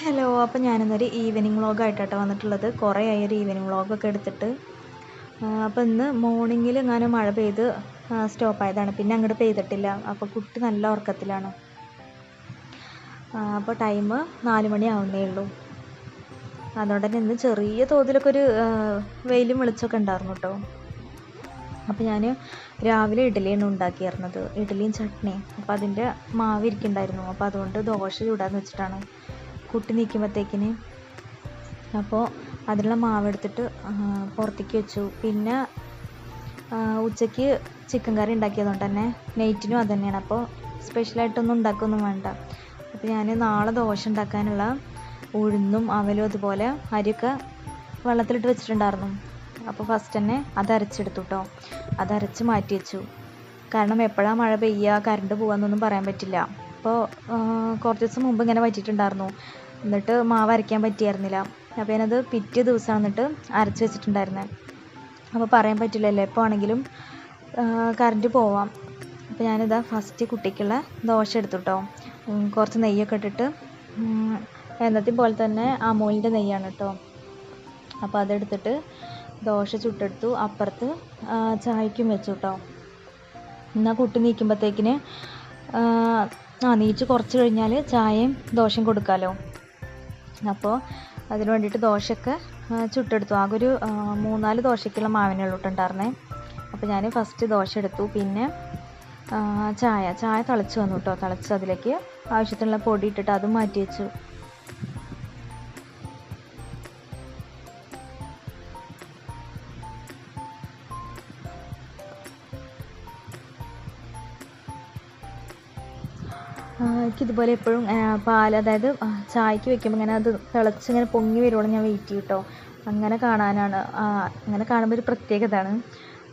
Hello അപ്പോൾ ഞാനിന്നൊരു evening വ്ളോഗായിട്ടാട്ടോ വന്നിട്ടുള്ളത്. കുറേ ആയി ഒരു ഈവനിങ് വ്ളോഗൊക്കെ എടുത്തിട്ട്. അപ്പോൾ ഇന്ന് മോർണിംഗിൽ ഞാൻ മഴ പെയ്ത് സ്റ്റോപ്പ് ആയതാണ്. പിന്നെ അങ്ങോട്ട് പെയ്തിട്ടില്ല. അപ്പോൾ കുട്ടി നല്ല ഉറക്കത്തിലാണ്. അപ്പോൾ ടൈം നാല് മണി ആവുന്നേ ഉള്ളൂ. അതുകൊണ്ട് തന്നെ ഇന്ന് ചെറിയ തോതിലൊക്കെ ഒരു വെയിലും വെളിച്ചമൊക്കെ ഉണ്ടായിരുന്നു കേട്ടോ അപ്പോൾ ഞാൻ രാവിലെ ഇഡ്ഡലിയാണ് ഉണ്ടാക്കിയിരുന്നത്. ഇഡ്ഡലിയും ചട്നിയും. അപ്പോൾ അതിന്റെ മാവ് ഇരിക്കുന്നുണ്ടായിരുന്നു. അപ്പോൾ അതുകൊണ്ട് ദോശ ചൂടാന്ന് വെച്ചിട്ടാണ് കുട്ടി നീക്കുമ്പോഴത്തേക്കിന് അപ്പോൾ അതിനുള്ള മാവെടുത്തിട്ട് പുറത്തേക്ക് വെച്ചു. പിന്നെ ഉച്ചയ്ക്ക് ചിക്കൻ കറി ഉണ്ടാക്കിയതുകൊണ്ട് തന്നെ നൈറ്റിനും അത് തന്നെയാണ് അപ്പോൾ സ്പെഷ്യലായിട്ടൊന്നും ഉണ്ടാക്കുകയൊന്നും വേണ്ട. അപ്പോൾ ഞാൻ നാളെ ദോശ ഉണ്ടാക്കാനുള്ള ഉഴുന്നും അവലും അതുപോലെ അരിയൊക്കെ വെള്ളത്തിലിട്ട് വെച്ചിട്ടുണ്ടായിരുന്നു. അപ്പോൾ ഫസ്റ്റ് തന്നെ അത് അരച്ചെടുത്തു കേട്ടോ അത് അരച്ച് മാറ്റി വെച്ചു. കാരണം എപ്പോഴാണ് മഴ പെയ്യുക കറണ്ട് പോകാമെന്നൊന്നും പറയാൻ പറ്റില്ല. അപ്പോൾ കുറച്ച് ദിവസം മുമ്പ് ഇങ്ങനെ പറ്റിയിട്ടുണ്ടായിരുന്നു. എന്നിട്ട് മാവ് അരയ്ക്കാൻ പറ്റിയായിരുന്നില്ല. അപ്പോൾ ഞാനത് പിറ്റേ ദിവസം എന്നിട്ട് അരച്ച് വെച്ചിട്ടുണ്ടായിരുന്നത് അപ്പോൾ പറയാൻ പറ്റില്ലല്ലോ എപ്പോൾ ആണെങ്കിലും കറണ്ട് പോവാം. അപ്പോൾ ഞാനിതാ ഫസ്റ്റ് കുട്ടിക്കുള്ള ദോശ എടുത്തു കേട്ടോ കുറച്ച് നെയ്യൊക്കെ ഇട്ടിട്ട് എന്നത്തെ പോലെ തന്നെ അമൂലിന്റെ നെയ്യാണ് കേട്ടോ അപ്പോൾ അതെടുത്തിട്ട് ദോശ ചുട്ടെടുത്തു. അപ്പുറത്ത് ചായക്കും വെച്ചു കേട്ടോ എന്നാൽ കുട്ടി നീക്കുമ്പോഴത്തേക്കിന് ആ നീച്ച് കുറച്ച് കഴിഞ്ഞാൽ ചായയും ദോശയും കൊടുക്കാമല്ലോ അപ്പോൾ അതിന് വേണ്ടിയിട്ട് ദോശയൊക്കെ ചുട്ടെടുത്തു. ആകെ ഒരു മൂന്നാൽ ദോശയ്ക്കുള്ള മാവിനെ ഉള്ളിട്ടുണ്ടായിരുന്നേ അപ്പോൾ ഞാൻ ഫസ്റ്റ് ദോശ എടുത്തു. പിന്നെ ചായ. ചായ തിളച്ച് വന്നു കേട്ടോ. തിളച്ച് അതിലേക്ക് ആവശ്യത്തിനുള്ള പൊടി ഇട്ടിട്ട് അതും മാറ്റി വെച്ചു. എനിക്കിതുപോലെ എപ്പോഴും പാൽ അതായത് ചായക്ക് വെക്കുമ്പോൾ ഇങ്ങനെ അത് തിളച്ച് ഇങ്ങനെ പൊങ്ങി വരുവോളം ഞാൻ വെയിറ്റ് കേട്ടോ അങ്ങനെ കാണാനാണ് അങ്ങനെ കാണുമ്പോൾ ഒരു പ്രത്യേകതയാണ്.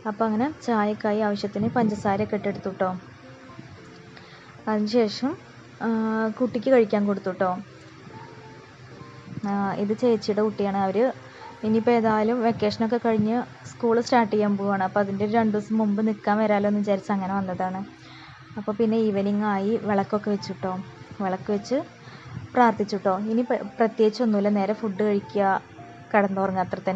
അപ്പോൾ അങ്ങനെ ചായക്കായി ആവശ്യത്തിന് പഞ്ചസാരയൊക്കെ ഇട്ടെടുത്തു കേട്ടോ അതിനുശേഷം കുട്ടിക്ക് കഴിക്കാൻ കൊടുത്തു കേട്ടോ ഇത് ചേച്ചിയുടെ കുട്ടിയാണ്. അവർ ഇനിയിപ്പോൾ ഏതായാലും വെക്കേഷനൊക്കെ കഴിഞ്ഞ് സ്കൂൾ സ്റ്റാർട്ട് ചെയ്യാൻ പോവുകയാണ് അപ്പോൾ അതിന്റെ ഒരു രണ്ട് ദിവസം മുമ്പ് നിൽക്കാൻ വരാമല്ലോ എന്ന് വിചാരിച്ച് അങ്ങനെ വന്നതാണ്. അപ്പോൾ പിന്നെ ഈവനിങ് ആയി വിളക്കൊക്കെ വെച്ചു കേട്ടോ വിളക്ക് വെച്ച് പ്രാർത്ഥിച്ചു കേട്ടോ ഇനി പ്രത്യേകിച്ച് ഒന്നുമില്ല. നേരെ ഫുഡ് കഴിക്കുക. കിടന്നുറങ്ങുക. അത്ര തന്നെ